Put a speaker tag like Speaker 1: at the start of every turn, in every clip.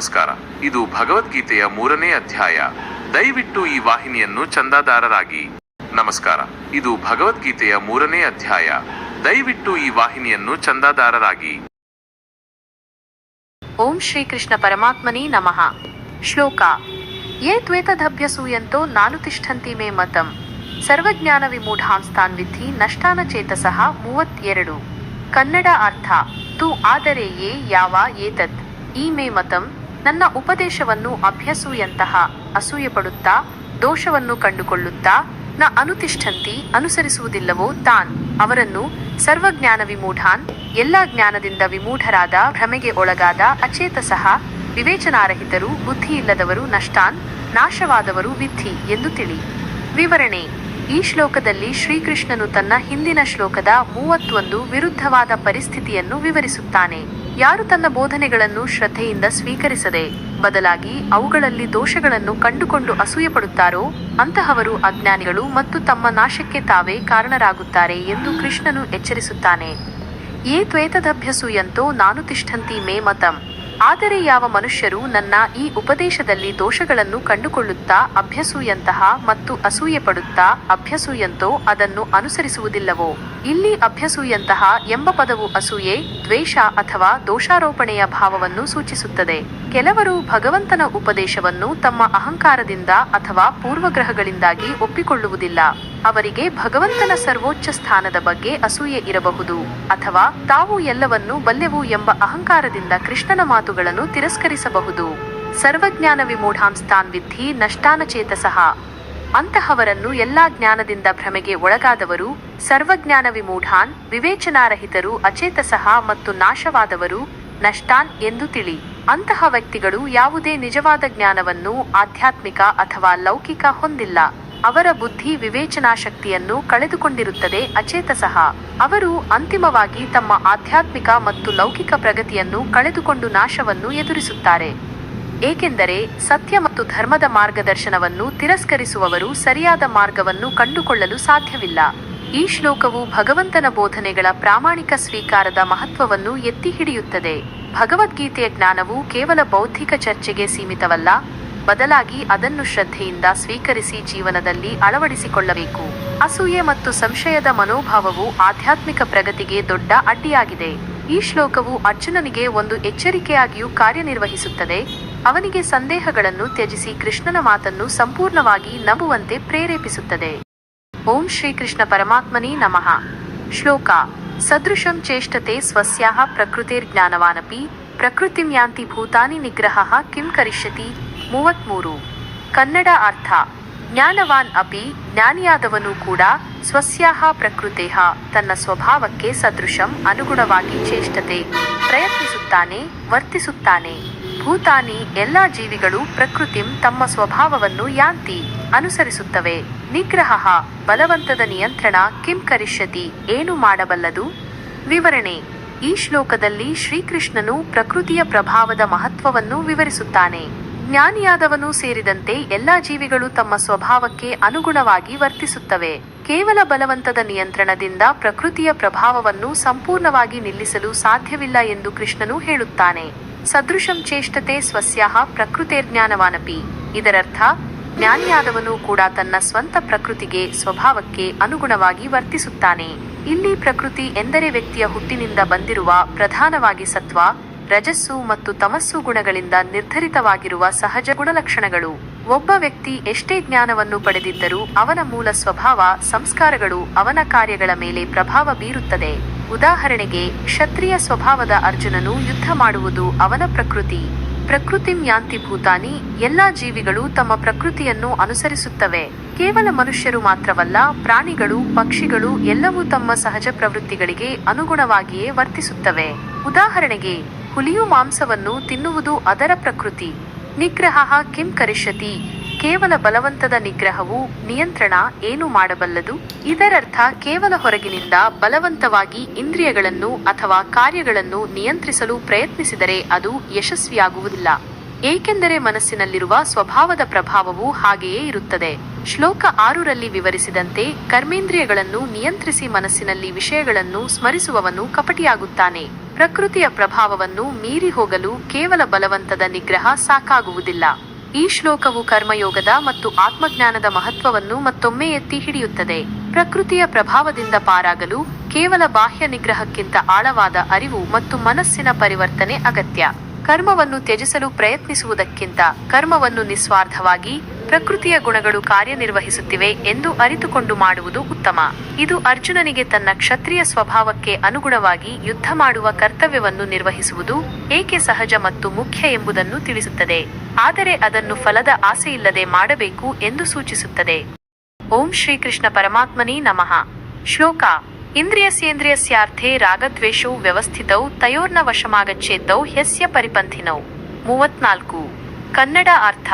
Speaker 1: ನಮಸ್ಕಾರ. ಇದು ಭಗವದ್ಗೀತೆಯ ಮೂರನೇ ಅಧ್ಯಾಯ. ದಯವಿಟ್ಟು ಈ ವಾಹಿನಿಯನ್ನು ಚಂದಾದಾರರಾಗಿ. ನಮಸ್ಕಾರ. ಇದು ಭಗವದ್ಗೀತೆಯ ಮೂರನೇ ಅಧ್ಯಾಯ. ದಯವಿಟ್ಟು ಈ ವಾಹಿನಿಯನ್ನು ಚಂದಾದಾರರಾಗಿ.
Speaker 2: ಓಂ ಶ್ರೀಕೃಷ್ಣ ಪರಮಾತ್ಮನಿ ನಮಃ. ಶ್ಲೋಕ. ಯೇ ತ್ವೇತದಭ್ಯಸೂಯಂತೋ ನಾನು ತಿಷ್ಠಂತಿ ಮೇ ಮತಂ. ಸರ್ವಜ್ಞಾನ ವಿಮೂಢಾಂಸ್ತಾನ್ ವಿಧಿ ನಷ್ಟಾನ ಚೇತಸಃ ಮೂವತ್ತೆರಡು. ಕನ್ನಡ ಅರ್ಥ. ತು ಆದರೆ ಯೇ ಯಾವ ಏತತ್. ಈ ಮೇ ಮತಂ ನನ್ನ ಉಪದೇಶವನ್ನು ಅಭ್ಯಸೂಯಂತಹ ಅಸೂಯೆಪಡುತ್ತಾ, ದೋಷವನ್ನು ಕಂಡುಕೊಳ್ಳುತ್ತಾ, ನ ಅನುತಿಷ್ಠಂತಿ ಅನುಸರಿಸುವುದಿಲ್ಲವೋ ತಾನ್. ಅವರನ್ನು ಸರ್ವಜ್ಞಾನ ವಿಮೂಢಾನ್, ಎಲ್ಲ ಜ್ಞಾನದಿಂದ ವಿಮೂಢರಾದ ಭ್ರಮೆಗೆ ಒಳಗಾದ ಅಚೇತ ಸಹ ವಿವೇಚನಾರಹಿತರು, ಬುದ್ಧಿಯಿಲ್ಲದವರು ನಷ್ಟಾನ್, ನಾಶವಾದವರು ವಿಧಿ ಎಂದು ತಿಳಿ. ವಿವರಣೆ. ಈ ಶ್ಲೋಕದಲ್ಲಿ ಶ್ರೀಕೃಷ್ಣನು ತನ್ನ ಹಿಂದಿನ ಶ್ಲೋಕದ ಮೂವತ್ತೊಂದು ವಿರುದ್ಧವಾದ ಪರಿಸ್ಥಿತಿಯನ್ನು ವಿವರಿಸುತ್ತಾನೆ. ಯಾರು ತನ್ನ ಬೋಧನೆಗಳನ್ನು ಶ್ರದ್ಧೆಯಿಂದ ಸ್ವೀಕರಿಸದೆ ಬದಲಾಗಿ ಅವುಗಳಲ್ಲಿ ದೋಷಗಳನ್ನು ಕಂಡುಕೊಂಡು ಅಸೂಯೆಪಡುತ್ತಾರೋ, ಅಂತಹವರು ಅಜ್ಞಾನಿಗಳು ಮತ್ತು ತಮ್ಮ ನಾಶಕ್ಕೆ ತಾವೇ ಕಾರಣರಾಗುತ್ತಾರೆ ಎಂದು ಕೃಷ್ಣನು ಎಚ್ಚರಿಸುತ್ತಾನೆ. ಏ ತ್ವೇತದಭ್ಯಸೂಯಂತೋ ನಾನು ತಿಷ್ಠಂತಿ ಮೇ ಮತಂ. ಆದರೆ ಯಾವ ಮನುಷ್ಯರು ನನ್ನ ಈ ಉಪದೇಶದಲ್ಲಿ ದೋಷಗಳನ್ನು ಕಂಡುಕೊಳ್ಳುತ್ತಾ ಅಭ್ಯಸೂಯಂತಹ ಮತ್ತು ಅಸೂಯೆ ಪಡುತ್ತಾ ಅಭ್ಯಸೂಯಂತೋ ಅದನ್ನು ಅನುಸರಿಸುವುದಿಲ್ಲವೋ? ಇಲ್ಲಿ ಅಭ್ಯಸೂಯಂತಹ ಎಂಬ ಪದವು ಅಸೂಯೆ, ದ್ವೇಷ ಅಥವಾ ದೋಷಾರೋಪಣೆಯ ಭಾವವನ್ನು ಸೂಚಿಸುತ್ತದೆ. ಕೆಲವರು ಭಗವಂತನ ಉಪದೇಶವನ್ನು ತಮ್ಮ ಅಹಂಕಾರದಿಂದ ಅಥವಾ ಪೂರ್ವಗ್ರಹಗಳಿಂದಾಗಿ ಒಪ್ಪಿಕೊಳ್ಳುವುದಿಲ್ಲ. ಅವರಿಗೆ ಭಗವಂತನ ಸರ್ವೋಚ್ಚ ಸ್ಥಾನದ ಬಗ್ಗೆ ಅಸೂಯೆ ಇರಬಹುದು ಅಥವಾ ತಾವು ಎಲ್ಲವನ್ನೂ ಬಲ್ಲೆವು ಎಂಬ ಅಹಂಕಾರದಿಂದ ಕೃಷ್ಣನ ಮಾತುಗಳನ್ನು ತಿರಸ್ಕರಿಸಬಹುದು. ಸರ್ವಜ್ಞಾನ ವಿಮೂಢಾಂಸ್ತಾನ್ ವಿಧಿ ನಷ್ಟಾನಚೇತ ಸಹ ಅಂತಹವರನ್ನು ಎಲ್ಲಾ ಜ್ಞಾನದಿಂದ ಭ್ರಮೆಗೆ ಒಳಗಾದವರು, ಸರ್ವಜ್ಞಾನ ವಿಮೂಢಾನ್, ವಿವೇಚನಾರಹಿತರು, ಅಚೇತಸಃ ಮತ್ತು ನಾಶವಾದವರು, ನಷ್ಟಾನ್ ಎಂದು ತಿಳಿ. ಅಂತಹ ವ್ಯಕ್ತಿಗಳು ಯಾವುದೇ ನಿಜವಾದ ಜ್ಞಾನವನ್ನು ಆಧ್ಯಾತ್ಮಿಕ ಅಥವಾ ಲೌಕಿಕ ಹೊಂದಿಲ್ಲ. ಅವರ ಬುದ್ಧಿ ವಿವೇಚನಾ ಶಕ್ತಿಯನ್ನು ಕಳೆದುಕೊಂಡಿರುತ್ತದೆ ಅಚೇತಸಃ. ಅವರು ಅಂತಿಮವಾಗಿ ತಮ್ಮ ಆಧ್ಯಾತ್ಮಿಕ ಮತ್ತು ಲೌಕಿಕ ಪ್ರಗತಿಯನ್ನು ಕಳೆದುಕೊಂಡು ನಾಶವನ್ನು ಎದುರಿಸುತ್ತಾರೆ. ಏಕೆಂದರೆ ಸತ್ಯ ಮತ್ತು ಧರ್ಮದ ಮಾರ್ಗದರ್ಶನವನ್ನು ತಿರಸ್ಕರಿಸುವವರು ಸರಿಯಾದ ಮಾರ್ಗವನ್ನು ಕಂಡುಕೊಳ್ಳಲು ಸಾಧ್ಯವಿಲ್ಲ. ಈ ಶ್ಲೋಕವು ಭಗವಂತನ ಬೋಧನೆಗಳ ಪ್ರಾಮಾಣಿಕ ಸ್ವೀಕಾರದ ಮಹತ್ವವನ್ನು ಎತ್ತಿ ಹಿಡಿಯುತ್ತದೆ. ಭಗವದ್ಗೀತೆಯ ಜ್ಞಾನವು ಕೇವಲ ಬೌದ್ಧಿಕ ಚರ್ಚೆಗೆ ಸೀಮಿತವಲ್ಲ ಬದಲಾಗಿ ಅದನ್ನು ಶ್ರದ್ಧೆಯಿಂದ ಸ್ವೀಕರಿಸಿ ಜೀವನದಲ್ಲಿ ಅಳವಡಿಸಿಕೊಳ್ಳಬೇಕು. ಅಸೂಯೆ ಮತ್ತು ಸಂಶಯದ ಮನೋಭಾವವು ಆಧ್ಯಾತ್ಮಿಕ ಪ್ರಗತಿಗೆ ದೊಡ್ಡ ಅಡ್ಡಿಯಾಗಿದೆ. ಈ ಶ್ಲೋಕವು ಅರ್ಜುನನಿಗೆ ಒಂದು ಎಚ್ಚರಿಕೆಯಾಗಿಯೂ ಕಾರ್ಯನಿರ್ವಹಿಸುತ್ತದೆ. ಅವನಿಗೆ ಸಂದೇಹಗಳನ್ನು ತ್ಯಜಿಸಿ ಕೃಷ್ಣನ ಮಾತನ್ನು ಸಂಪೂರ್ಣವಾಗಿ ನಂಬುವಂತೆ ಪ್ರೇರೇಪಿಸುತ್ತದೆ. ಓಂ ಶ್ರೀಕೃಷ್ಣ ಪರಮಾತ್ಮನೇ ನಮಃ. ಶ್ಲೋಕ, ಸದೃಶಂ ಚೇಷ್ಟತೆ ಸ್ವಸ್ಯಾಹ ಪ್ರಕೃತಿರ್ಜ್ಞಾನವಾನಪಿ ಪ್ರಕೃತಿಂ ಯಾಂತಿ ಭೂತಾನಿ ನಿಗ್ರಹ ಕಿಂ ಕರಿಷ್ಯತಿ ಮೂವತ್ಮೂರು. ಕನ್ನಡ ಅರ್ಥ. ಜ್ಞಾನವಾನ್ ಅಪಿ ಜ್ಞಾನಿಯಾದವನು ಕೂಡ ಸ್ವಸ್ಯಾಹ ಪ್ರಕೃತೇಹ. ತನ್ನ ಸ್ವಭಾವಕ್ಕೆ ಸದೃಶಂ ಅನುಗುಣವಾಗಿ ಚೇಷ್ಟತೆ. ಪ್ರಯತ್ನಿಸುತ್ತಾನೆ, ವರ್ತಿಸುತ್ತಾನೆ. ಭೂತಾನಿ ಎಲ್ಲಾ ಜೀವಿಗಳು ಪ್ರಕೃತಿಂ ತಮ್ಮ ಸ್ವಭಾವವನ್ನು ಯಾಂತಿ, ಅನುಸರಿಸುತ್ತವೆ. ನಿಗ್ರಹ, ಬಲವಂತದ ನಿಯಂತ್ರಣ ಕಿಂ ಕರಿಷ್ಯತಿ, ಏನು ಮಾಡಬಲ್ಲದು? ವಿವರಣೆ. ಈ ಶ್ಲೋಕದಲ್ಲಿ ಶ್ರೀಕೃಷ್ಣನು ಪ್ರಕೃತಿಯ ಪ್ರಭಾವದ ಮಹತ್ವವನ್ನು ವಿವರಿಸುತ್ತಾನೆ. ಜ್ಞಾನಿಯಾದವನು ಸೇರಿದಂತೆ ಎಲ್ಲಾ ಜೀವಿಗಳು ತಮ್ಮ ಸ್ವಭಾವಕ್ಕೆ ಅನುಗುಣವಾಗಿ ವರ್ತಿಸುತ್ತವೆ. ಕೇವಲ ಬಲವಂತದ ನಿಯಂತ್ರಣದಿಂದ ಪ್ರಕೃತಿಯ ಪ್ರಭಾವವನ್ನು ಸಂಪೂರ್ಣವಾಗಿ ನಿಲ್ಲಿಸಲು ಸಾಧ್ಯವಿಲ್ಲ ಎಂದು ಕೃಷ್ಣನು ಹೇಳುತ್ತಾನೆ. ಸದೃಶಂ ಚೇಷ್ಟತೆ ಸ್ವಸ್ಯಾಹ ಪ್ರಕೃತಿರ್ಜ್ಞಾನವಾನಪಿ. ಇದರರ್ಥ, ಜ್ಞಾನಿಯಾದವನು ಕೂಡ ತನ್ನ ಸ್ವಂತ ಪ್ರಕೃತಿಗೆ ಸ್ವಭಾವಕ್ಕೆ ಅನುಗುಣವಾಗಿ ವರ್ತಿಸುತ್ತಾನೆ. ಇಲ್ಲಿ ಪ್ರಕೃತಿ ಎಂದರೆ ವ್ಯಕ್ತಿಯ ಹುಟ್ಟಿನಿಂದ ಬಂದಿರುವ ಪ್ರಧಾನವಾಗಿ ಸತ್ವ ರಜಸ್ಸು ಮತ್ತು ತಮಸ್ಸು ಗುಣಗಳಿಂದ ನಿರ್ಧರಿತವಾಗಿರುವ ಸಹಜ ಗುಣಲಕ್ಷಣಗಳು. ಒಬ್ಬ ವ್ಯಕ್ತಿ ಎಷ್ಟೇ ಜ್ಞಾನವನ್ನು ಪಡೆದಿದ್ದರೂ ಅವನ ಮೂಲ ಸ್ವಭಾವ, ಸಂಸ್ಕಾರಗಳು ಅವನ ಕಾರ್ಯಗಳ ಮೇಲೆ ಪ್ರಭಾವ ಬೀರುತ್ತದೆ. ಉದಾಹರಣೆಗೆ, ಕ್ಷತ್ರಿಯ ಸ್ವಭಾವದ ಅರ್ಜುನನು ಯುದ್ಧ ಮಾಡುವುದು ಅವನ ಪ್ರಕೃತಿ. ಪ್ರಕೃತಿ ಯಾಂತಿ ಭೂತಾನಿ, ಎಲ್ಲಾ ಜೀವಿಗಳು ತಮ್ಮ ಪ್ರಕೃತಿಯನ್ನು ಅನುಸರಿಸುತ್ತವೆ. ಕೇವಲ ಮನುಷ್ಯರು ಮಾತ್ರವಲ್ಲ, ಪ್ರಾಣಿಗಳು, ಪಕ್ಷಿಗಳು ಎಲ್ಲವೂ ತಮ್ಮ ಸಹಜ ಪ್ರವೃತ್ತಿಗಳಿಗೆ ಅನುಗುಣವಾಗಿಯೇ ವರ್ತಿಸುತ್ತವೆ. ಉದಾಹರಣೆಗೆ ಹುಲಿಯು ಮಾಂಸವನ್ನು ತಿನ್ನುವುದು ಅದರ ಪ್ರಕೃತಿ. ನಿಗ್ರಹ ಕಿಂ ಕರಿಷ್ಯತಿ. ಕೇವಲ ಬಲವಂತದ ನಿಗ್ರಹವು ನಿಯಂತ್ರಣ ಏನು ಮಾಡಬಲ್ಲದು? ಇದರರ್ಥ ಕೇವಲ ಹೊರಗಿನಿಂದ ಬಲವಂತವಾಗಿ ಇಂದ್ರಿಯಗಳನ್ನು ಅಥವಾ ಕಾರ್ಯಗಳನ್ನು ನಿಯಂತ್ರಿಸಲು ಪ್ರಯತ್ನಿಸಿದರೆ ಅದು ಯಶಸ್ವಿಯಾಗುವುದಿಲ್ಲ. ಏಕೆಂದರೆ ಮನಸ್ಸಿನಲ್ಲಿರುವ ಸ್ವಭಾವದ ಪ್ರಭಾವವು ಹಾಗೆಯೇ ಇರುತ್ತದೆ. ಶ್ಲೋಕ ಆರುರಲ್ಲಿ ವಿವರಿಸಿದಂತೆ ಕರ್ಮೇಂದ್ರಿಯಗಳನ್ನು ನಿಯಂತ್ರಿಸಿ ಮನಸ್ಸಿನಲ್ಲಿ ವಿಷಯಗಳನ್ನು ಸ್ಮರಿಸುವವನು ಕಪಟಿಯಾಗುತ್ತಾನೆ. ಪ್ರಕೃತಿಯ ಪ್ರಭಾವವನ್ನು ಮೀರಿ ಹೋಗಲು ಕೇವಲ ಬಲವಂತದ ನಿಗ್ರಹ ಸಾಕಾಗುವುದಿಲ್ಲ. ಈ ಶ್ಲೋಕವು ಕರ್ಮಯೋಗದ ಮತ್ತು ಆತ್ಮಜ್ಞಾನದ ಮಹತ್ವವನ್ನು ಮತ್ತೊಮ್ಮೆ ಎತ್ತಿ ಹಿಡಿಯುತ್ತದೆ. ಪ್ರಕೃತಿಯ ಪ್ರಭಾವದಿಂದ ಪಾರಾಗಲು ಕೇವಲ ಬಾಹ್ಯ ನಿಗ್ರಹಕ್ಕಿಂತ ಆಳವಾದ ಅರಿವು ಮತ್ತು ಮನಸ್ಸಿನ ಪರಿವರ್ತನೆ ಅಗತ್ಯ. ಕರ್ಮವನ್ನು ತ್ಯಜಿಸಲು ಪ್ರಯತ್ನಿಸುವುದಕ್ಕಿಂತ ಕರ್ಮವನ್ನು ನಿಸ್ವಾರ್ಥವಾಗಿ ಪ್ರಕೃತಿಯ ಗುಣಗಳು ಕಾರ್ಯನಿರ್ವಹಿಸುತ್ತಿವೆ ಎಂದು ಅರಿತುಕೊಂಡು ಮಾಡುವುದು ಉತ್ತಮ. ಇದು ಅರ್ಜುನನಿಗೆ ತನ್ನ ಕ್ಷತ್ರಿಯ ಸ್ವಭಾವಕ್ಕೆ ಅನುಗುಣವಾಗಿ ಯುದ್ಧ ಮಾಡುವ ಕರ್ತವ್ಯವನ್ನು ನಿರ್ವಹಿಸುವುದು ಏಕೆ ಸಹಜ ಮತ್ತು ಮುಖ್ಯ ಎಂಬುದನ್ನು ತಿಳಿಸುತ್ತದೆ. ಆದರೆ ಅದನ್ನು ಫಲದ ಆಸೆಯಿಲ್ಲದೆ ಮಾಡಬೇಕು ಎಂದು ಸೂಚಿಸುತ್ತದೆ. ಓಂ ಶ್ರೀಕೃಷ್ಣ ಪರಮಾತ್ಮನೇ ನಮಃ. ಶ್ಲೋಕ. ಇಂದ್ರಿಯಸ್ಯೇಂದ್ರಿಯಸ್ಯಾರ್ಥೇ ರಾಗದ್ವೇಷೌ ವ್ಯವಸ್ಥಿತೌ ತಯೋರ್ನ ವಶಮಾಗಚ್ಚೇದ್ದೌ ಹೆಸ್ಯ ಪರಿಪಂಥಿನೌ. ಮೂವತ್ನಾಲ್ಕು. ಕನ್ನಡ ಅರ್ಥ.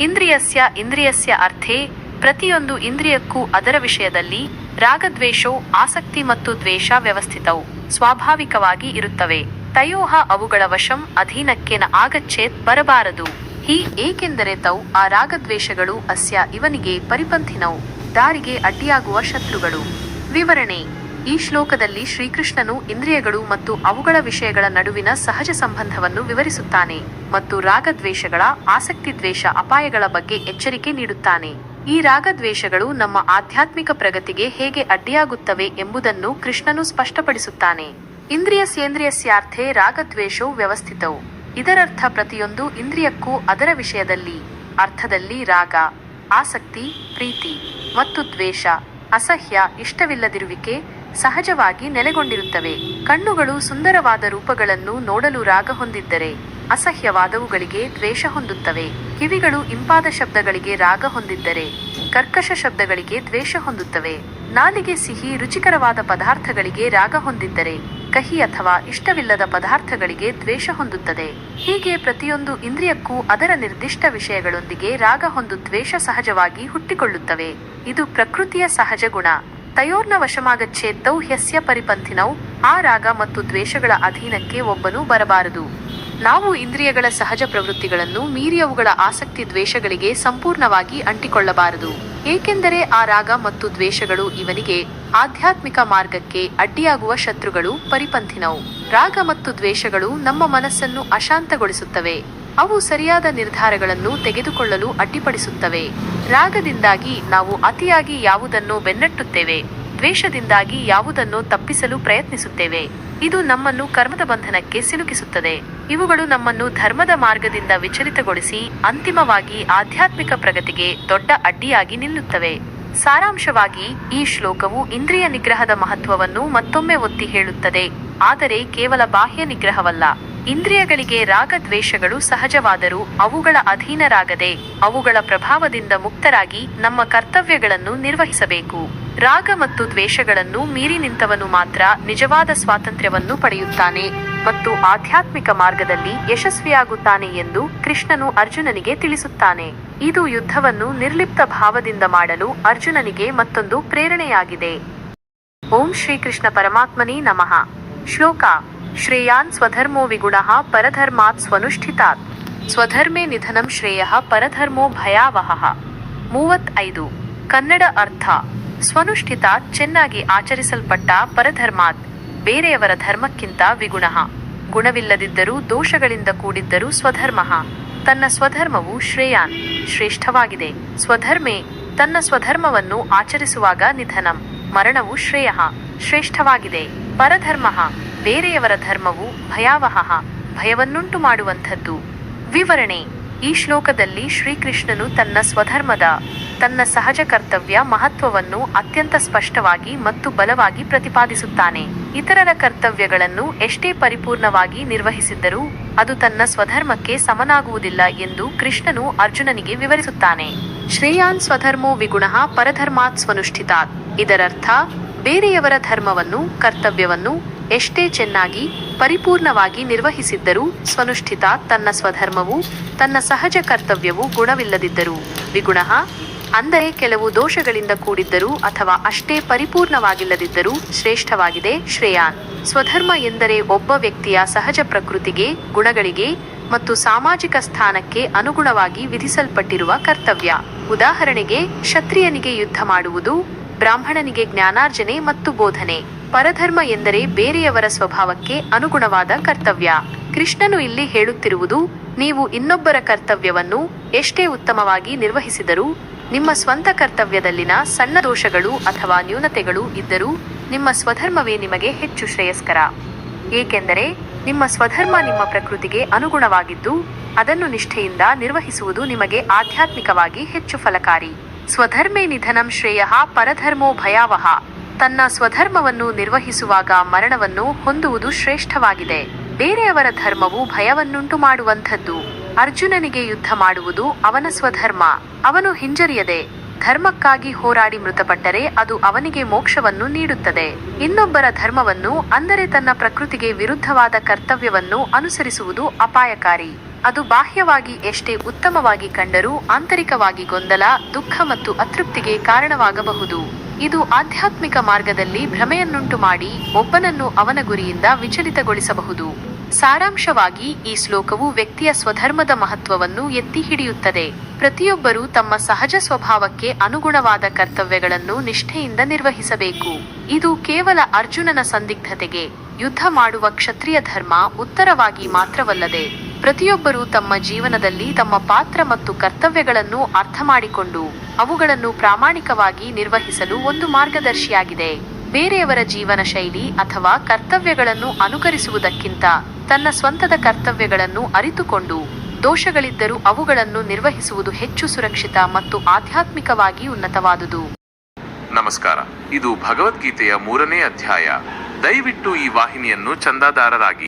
Speaker 2: ಇಂದ್ರಿಯಸ್ಯ ಇಂದ್ರಿಯಸ್ಯ ಅರ್ಥೇ ಪ್ರತಿಯೊಂದು ಇಂದ್ರಿಯಕ್ಕೂ ಅದರ ವಿಷಯದಲ್ಲಿ ರಾಗದ್ವೇಷೋ ಆಸಕ್ತಿ ಮತ್ತು ದ್ವೇಷ ವ್ಯವಸ್ಥಿತವು, ಸ್ವಾಭಾವಿಕವಾಗಿ ಇರುತ್ತವೆ. ತಯೋಹ ಅವುಗಳ ವಶಂ ಅಧೀನಕ್ಕೆ ನ ಆಗಚ್ಚೇತ್ ಬರಬಾರದು. ಹೀ ಏಕೆಂದರೆ ತೌ ಆ ರಾಗದ್ವೇಷಗಳು ಅಸ್ಯ ಇವನಿಗೆ ಪರಿಪಂಥಿನವು, ದಾರಿಗೆ ಅಡ್ಡಿಯಾಗುವ ಶತ್ರುಗಳು. ವಿವರಣೆ ಈ ಶ್ಲೋಕದಲ್ಲಿ ಶ್ರೀಕೃಷ್ಣನು ಇಂದ್ರಿಯಗಳು ಮತ್ತು ಅವುಗಳ ವಿಷಯಗಳ ನಡುವಿನ ಸಹಜ ಸಂಬಂಧವನ್ನು ವಿವರಿಸುತ್ತಾನೆ ಮತ್ತು ರಾಗದ್ವೇಷಗಳ ಆಸಕ್ತಿ ದ್ವೇಷ ಅಪಾಯಗಳ ಬಗ್ಗೆ ಎಚ್ಚರಿಕೆ ನೀಡುತ್ತಾನೆ. ಈ ರಾಗದ್ವೇಷಗಳು ನಮ್ಮ ಆಧ್ಯಾತ್ಮಿಕ ಪ್ರಗತಿಗೆ ಹೇಗೆ ಅಡ್ಡಿಯಾಗುತ್ತವೆ ಎಂಬುದನ್ನು ಕೃಷ್ಣನು ಸ್ಪಷ್ಟಪಡಿಸುತ್ತಾನೆ. ಇಂದ್ರಿಯ ಸೇಂದ್ರಿಯಸ್ಯಾರ್ಥೆ ರಾಗದ್ವೇಷವು ವ್ಯವಸ್ಥಿತವು ಇದರರ್ಥ ಪ್ರತಿಯೊಂದು ಇಂದ್ರಿಯಕ್ಕೂ ಅದರ ವಿಷಯದಲ್ಲಿ, ಅರ್ಥದಲ್ಲಿ ರಾಗ, ಆಸಕ್ತಿ, ಪ್ರೀತಿ ಮತ್ತು ದ್ವೇಷ, ಅಸಹ್ಯ, ಇಷ್ಟವಿಲ್ಲದಿರುವಿಕೆ ಸಹಜವಾಗಿ ನೆಲೆಗೊಂಡಿರುತ್ತವೆ. ಕಣ್ಣುಗಳು ಸುಂದರವಾದ ರೂಪಗಳನ್ನು ನೋಡಲು ರಾಗ ಹೊಂದಿದ್ದರೆ ಅಸಹ್ಯವಾದವುಗಳಿಗೆ ದ್ವೇಷ ಹೊಂದುತ್ತವೆ. ಕಿವಿಗಳು ಇಂಪಾದ ಶಬ್ದಗಳಿಗೆ ರಾಗ ಹೊಂದಿದ್ದರೆ ಕರ್ಕಶ ಶಬ್ದಗಳಿಗೆ ದ್ವೇಷ ಹೊಂದುತ್ತವೆ. ನಾಲಿಗೆ ಸಿಹಿ ರುಚಿಕರವಾದ ಪದಾರ್ಥಗಳಿಗೆ ರಾಗ ಹೊಂದಿದ್ದರೆ ಕಹಿ ಅಥವಾ ಇಷ್ಟವಿಲ್ಲದ ಪದಾರ್ಥಗಳಿಗೆ ದ್ವೇಷ ಹೊಂದುತ್ತದೆ. ಹೀಗೆ ಪ್ರತಿಯೊಂದು ಇಂದ್ರಿಯಕ್ಕೂ ಅದರ ನಿರ್ದಿಷ್ಟ ವಿಷಯಗಳೊಂದಿಗೆ ರಾಗ ಹೊಂದು ದ್ವೇಷ ಸಹಜವಾಗಿ ಹುಟ್ಟಿಕೊಳ್ಳುತ್ತವೆ. ಇದು ಪ್ರಕೃತಿಯ ಸಹಜ ಗುಣ. ತಯೋರ್ನ ವಶಮಾಗಚ್ಚೇದ್ದೌ ಹ್ಯಸ್ಯ ಪರಿಪಂಥಿನೌ, ಆ ರಾಗ ಮತ್ತು ದ್ವೇಷಗಳ ಅಧೀನಕ್ಕೆ ಒಬ್ಬನೂ ಬರಬಾರದು. ನಾವು ಇಂದ್ರಿಯಗಳ ಸಹಜ ಪ್ರವೃತ್ತಿಗಳನ್ನು ಮೀರಿ ಅವುಗಳ ಆಸಕ್ತಿ ದ್ವೇಷಗಳಿಗೆ ಸಂಪೂರ್ಣವಾಗಿ ಅಂಟಿಕೊಳ್ಳಬಾರದು. ಏಕೆಂದರೆ ಆ ರಾಗ ಮತ್ತು ದ್ವೇಷಗಳು ಇವನಿಗೆ ಆಧ್ಯಾತ್ಮಿಕ ಮಾರ್ಗಕ್ಕೆ ಅಡ್ಡಿಯಾಗುವ ಶತ್ರುಗಳು ಪರಿಪಂಥಿನವು ರಾಗ ಮತ್ತು ದ್ವೇಷಗಳು ನಮ್ಮ ಮನಸ್ಸನ್ನು ಅಶಾಂತಗೊಳಿಸುತ್ತವೆ. ಅವು ಸರಿಯಾದ ನಿರ್ಧಾರಗಳನ್ನು ತೆಗೆದುಕೊಳ್ಳಲು ಅಡ್ಡಿಪಡಿಸುತ್ತವೆ. ರಾಗದಿಂದಾಗಿ ನಾವು ಅತಿಯಾಗಿ ಯಾವುದನ್ನು ಬೆನ್ನಟ್ಟುತ್ತೇವೆ, ದ್ವೇಷದಿಂದಾಗಿ ಯಾವುದನ್ನು ತಪ್ಪಿಸಲು ಪ್ರಯತ್ನಿಸುತ್ತೇವೆ. ಇದು ನಮ್ಮನ್ನು ಕರ್ಮದ ಬಂಧನಕ್ಕೆ ಸಿಲುಕಿಸುತ್ತದೆ. ಇವುಗಳು ನಮ್ಮನ್ನು ಧರ್ಮದ ಮಾರ್ಗದಿಂದ ವಿಚಲಿತಗೊಳಿಸಿ ಅಂತಿಮವಾಗಿ ಆಧ್ಯಾತ್ಮಿಕ ಪ್ರಗತಿಗೆ ದೊಡ್ಡ ಅಡ್ಡಿಯಾಗಿ ನಿಲ್ಲುತ್ತವೆ. ಸಾರಾಂಶವಾಗಿ, ಈ ಶ್ಲೋಕವು ಇಂದ್ರಿಯ ನಿಗ್ರಹದ ಮಹತ್ವವನ್ನು ಮತ್ತೊಮ್ಮೆ ಒತ್ತಿ ಹೇಳುತ್ತದೆ, ಆದರೆ ಕೇವಲ ಬಾಹ್ಯ ನಿಗ್ರಹವಲ್ಲ. ಇಂದ್ರಿಯಗಳಿಗೆ ರಾಗದ್ವೇಷಗಳು ಸಹಜವಾದರೂ ಅವುಗಳ ಅಧೀನರಾಗದೆ ಅವುಗಳ ಪ್ರಭಾವದಿಂದ ಮುಕ್ತರಾಗಿ ನಮ್ಮ ಕರ್ತವ್ಯಗಳನ್ನು ನಿರ್ವಹಿಸಬೇಕು. ರಾಗ ಮತ್ತು ದ್ವೇಷಗಳನ್ನು ಮೀರಿ ನಿಂತವನು ಮಾತ್ರ ನಿಜವಾದ ಸ್ವಾತಂತ್ರ್ಯವನ್ನು ಪಡೆಯುತ್ತಾನೆ ಮತ್ತು ಆಧ್ಯಾತ್ಮಿಕ ಮಾರ್ಗದಲ್ಲಿ ಯಶಸ್ವಿಯಾಗುತ್ತಾನೆ ಎಂದು ಕೃಷ್ಣನು ಅರ್ಜುನನಿಗೆ ತಿಳಿಸುತ್ತಾನೆ. ಇದು ಯುದ್ಧವನ್ನು ನಿರ್ಲಿಪ್ತ ಭಾವದಿಂದ ಮಾಡಲು ಅರ್ಜುನನಿಗೆ ಮತ್ತೊಂದು ಪ್ರೇರಣೆಯಾಗಿದೆ. ಓಂ ಶ್ರೀಕೃಷ್ಣ ಪರಮಾತ್ಮನೇ ನಮಃ. ಶ್ಲೋಕ ಶ್ರೇಯಾನ್ ಸ್ವಧರ್ಮೋ ವಿಗುಣಃ ಪರಧರ್ಮಾತ್ ಸ್ವನುಷ್ಠಿತಾತ್. ಸ್ವಧರ್ಮೇ ನಿಧನಂ ಶ್ರೇಯಃ ಪರಧರ್ಮೋ ಭಯಾವಹಃ. ಮೂವತ್ತೈದು. ಕನ್ನಡ ಅರ್ಥ. ಸ್ವನುಷ್ಠಿತಾತ್ ಚೆನ್ನಾಗಿ ಆಚರಿಸಲ್ಪಟ್ಟ ಪರಧರ್ಮಾತ್. ಬೇರೆಯವರ ಧರ್ಮಕ್ಕಿಂತ ವಿಗುಣಃ. ಗುಣವಿಲ್ಲದಿದ್ದರೂ ದೋಷಗಳಿಂದ ಕೂಡಿದ್ದರೂ ಸ್ವಧರ್ಮ. ತನ್ನ ಸ್ವಧರ್ಮವು ಶ್ರೇಯಾನ್. ಶ್ರೇಷ್ಠವಾಗಿದೆ. ಸ್ವಧರ್ಮೇ ತನ್ನ ಸ್ವಧರ್ಮವನ್ನು ಆಚರಿಸುವಾಗ ನಿಧನಂ. ಮರಣವು ಶ್ರೇಯ. ಶ್ರೇಷ್ಠವಾಗಿದೆ. ಪರಧರ್ಮ. ಬೇರೆಯವರ ಧರ್ಮವು ಭಯಾವಹ, ಭಯವನ್ನುಂಟು ಮಾಡುವಂಥದ್ದು. ವಿವರಣೆ. ಈ ಶ್ಲೋಕದಲ್ಲಿ ಶ್ರೀಕೃಷ್ಣನು ತನ್ನ ಸ್ವಧರ್ಮದ, ತನ್ನ ಸಹಜ ಕರ್ತವ್ಯ ಮಹತ್ವವನ್ನು ಅತ್ಯಂತ ಸ್ಪಷ್ಟವಾಗಿ ಮತ್ತು ಬಲವಾಗಿ ಪ್ರತಿಪಾದಿಸುತ್ತಾನೆ. ಇತರರ ಕರ್ತವ್ಯಗಳನ್ನು ಎಷ್ಟೇ ಪರಿಪೂರ್ಣವಾಗಿ ನಿರ್ವಹಿಸಿದ್ದರೂ ಅದು ತನ್ನ ಸ್ವಧರ್ಮಕ್ಕೆ ಸಮನಾಗುವುದಿಲ್ಲ ಎಂದು ಕೃಷ್ಣನು ಅರ್ಜುನನಿಗೆ ವಿವರಿಸುತ್ತಾನೆ. ಶ್ರೇಯಾನ್ ಸ್ವಧರ್ಮೋ ವಿಗುಣಃ ಪರಧರ್ಮಾತ್ ಸ್ವನುಷ್ಠಿತಾತ್. ಇದರರ್ಥ ಬೇರೆಯವರ ಧರ್ಮವನ್ನು, ಕರ್ತವ್ಯವನ್ನು ಎಷ್ಟೇ ಚೆನ್ನಾಗಿ, ಪರಿಪೂರ್ಣವಾಗಿ ನಿರ್ವಹಿಸಿದ್ದರೂ ಸ್ವನುಷ್ಠಿತ ತನ್ನ ಸ್ವಧರ್ಮವು, ತನ್ನ ಸಹಜ ಕರ್ತವ್ಯವು ಗುಣವಿಲ್ಲದಿದ್ದರು. ವಿಗುಣ, ಅಂದರೆ ಕೆಲವು ದೋಷಗಳಿಂದ ಕೂಡಿದ್ದರೂ ಅಥವಾ ಅಷ್ಟೇ ಪರಿಪೂರ್ಣವಾಗಿಲ್ಲದಿದ್ದರೂ ಶ್ರೇಷ್ಠವಾಗಿದೆ ಶ್ರೇಯಾನ್ ಸ್ವಧರ್ಮ ಎಂದರೆ ಒಬ್ಬ ವ್ಯಕ್ತಿಯ ಸಹಜ ಪ್ರಕೃತಿಗೆ, ಗುಣಗಳಿಗೆ ಮತ್ತು ಸಾಮಾಜಿಕ ಸ್ಥಾನಕ್ಕೆ ಅನುಗುಣವಾಗಿ ವಿಧಿಸಲ್ಪಟ್ಟಿರುವ ಕರ್ತವ್ಯ. ಉದಾಹರಣೆಗೆ, ಕ್ಷತ್ರಿಯನಿಗೆ ಯುದ್ಧ ಮಾಡುವುದು ಬ್ರಾಹ್ಮಣನಿಗೆ ಜ್ಞಾನಾರ್ಜನೆ ಮತ್ತು ಬೋಧನೆ, ಪರಧರ್ಮ ಎಂದರೆ ಬೇರೆಯವರ ಸ್ವಭಾವಕ್ಕೆ ಅನುಗುಣವಾದ ಕರ್ತವ್ಯ. ಕೃಷ್ಣನು ಇಲ್ಲಿ ಹೇಳುತ್ತಿರುವುದು, ನೀವು ಇನ್ನೊಬ್ಬರ ಕರ್ತವ್ಯವನ್ನು ಎಷ್ಟೇ ಉತ್ತಮವಾಗಿ ನಿರ್ವಹಿಸಿದರೂ, ನಿಮ್ಮ ಸ್ವಂತ ಕರ್ತವ್ಯದಲ್ಲಿನ ಸಣ್ಣ ದೋಷಗಳು ಅಥವಾ ನ್ಯೂನತೆಗಳು ಇದ್ದರೂ, ನಿಮ್ಮ ಸ್ವಧರ್ಮವೇ ನಿಮಗೆ ಹೆಚ್ಚು ಶ್ರೇಯಸ್ಕರ. ಏಕೆಂದರೆ, ನಿಮ್ಮ ಸ್ವಧರ್ಮ ನಿಮ್ಮ ಪ್ರಕೃತಿಗೆ ಅನುಗುಣವಾಗಿದ್ದು, ಅದನ್ನು ನಿಷ್ಠೆಯಿಂದ ನಿರ್ವಹಿಸುವುದು ನಿಮಗೆ ಆಧ್ಯಾತ್ಮಿಕವಾಗಿ ಹೆಚ್ಚು ಫಲಕಾರಿ. ಸ್ವಧರ್ಮೇ ನಿಧನಂ ಶ್ರೇಯ ಪರಧರ್ಮೋ ಭಯಾವಹ. ತನ್ನ ಸ್ವಧರ್ಮವನ್ನು ನಿರ್ವಹಿಸುವಾಗ ಮರಣವನ್ನು ಹೊಂದುವುದು ಶ್ರೇಷ್ಠವಾಗಿದೆ. ಬೇರೆಯವರ ಧರ್ಮವು ಭಯವನ್ನುಂಟು ಮಾಡುವಂಥದ್ದು. ಅರ್ಜುನನಿಗೆ ಯುದ್ಧ ಮಾಡುವುದು ಅವನ ಸ್ವಧರ್ಮ. ಅವನು ಹಿಂಜರಿಯದೆ, ಧರ್ಮಕ್ಕಾಗಿ ಹೋರಾಡಿ ಮೃತಪಟ್ಟರೆ ಅದು ಅವನಿಗೆ ಮೋಕ್ಷವನ್ನು ನೀಡುತ್ತದೆ. ಇನ್ನೊಬ್ಬರ ಧರ್ಮವನ್ನು ಅಂದರೆ ತನ್ನ ಪ್ರಕೃತಿಗೆ ವಿರುದ್ಧವಾದ ಕರ್ತವ್ಯವನ್ನು ಅನುಸರಿಸುವುದು ಅಪಾಯಕಾರಿ. ಅದು ಬಾಹ್ಯವಾಗಿ ಎಷ್ಟೇ ಉತ್ತಮವಾಗಿ ಕಂಡರೂ ಆಂತರಿಕವಾಗಿ ಗೊಂದಲ, ದುಃಖ ಮತ್ತು ಅತೃಪ್ತಿಗೆ ಕಾರಣವಾಗಬಹುದು. ಇದು ಆಧ್ಯಾತ್ಮಿಕ ಮಾರ್ಗದಲ್ಲಿ ಭ್ರಮೆಯನ್ನುಂಟು ಮಾಡಿ ಒಬ್ಬನನ್ನು ಅವನ ಗುರಿಯಿಂದ ವಿಚಲಿತಗೊಳಿಸಬಹುದು. ಸಾರಾಂಶವಾಗಿ, ಈ ಶ್ಲೋಕವು ವ್ಯಕ್ತಿಯ ಸ್ವಧರ್ಮದ ಮಹತ್ವವನ್ನು ಎತ್ತಿ ಹಿಡಿಯುತ್ತದೆ. ಪ್ರತಿಯೊಬ್ಬರೂ ತಮ್ಮ ಸಹಜ ಸ್ವಭಾವಕ್ಕೆ ಅನುಗುಣವಾದ ಕರ್ತವ್ಯಗಳನ್ನು ನಿಷ್ಠೆಯಿಂದ ನಿರ್ವಹಿಸಬೇಕು. ಇದು ಕೇವಲ ಅರ್ಜುನನ ಸಂದಿಗ್ಧತೆಗೆ, ಯುದ್ಧ ಮಾಡುವ ಕ್ಷತ್ರಿಯ ಧರ್ಮ ಉತ್ತರವಾಗಿ ಮಾತ್ರವಲ್ಲದೆ ಪ್ರತಿಯೊಬ್ಬರೂ ತಮ್ಮ ಜೀವನದಲ್ಲಿ ತಮ್ಮ ಪಾತ್ರ ಮತ್ತು ಕರ್ತವ್ಯಗಳನ್ನು ಅರ್ಥ ಮಾಡಿಕೊಂಡು ಅವುಗಳನ್ನು ಪ್ರಾಮಾಣಿಕವಾಗಿ ನಿರ್ವಹಿಸಲು ಒಂದು ಮಾರ್ಗದರ್ಶಿಯಾಗಿದೆ. ಬೇರೆಯವರ ಜೀವನ ಶೈಲಿ ಅಥವಾ ಕರ್ತವ್ಯಗಳನ್ನು ಅನುಕರಿಸುವುದಕ್ಕಿಂತ ತನ್ನ ಸ್ವಂತದ ಕರ್ತವ್ಯಗಳನ್ನು ಅರಿತುಕೊಂಡು ದೋಷಗಳಿದ್ದರೂ ಅವುಗಳನ್ನು ನಿರ್ವಹಿಸುವುದು ಹೆಚ್ಚು ಸುರಕ್ಷಿತ ಮತ್ತು ಆಧ್ಯಾತ್ಮಿಕವಾಗಿ ಉನ್ನತವಾದುದು.
Speaker 1: ನಮಸ್ಕಾರ. ಇದು ಭಗವದ್ಗೀತೆಯ ಮೂರನೇ ಅಧ್ಯಾಯ. ದಯವಿಟ್ಟು ಈ ವಾಹಿನಿಯನ್ನು ಚಂದಾದಾರರಾಗಿ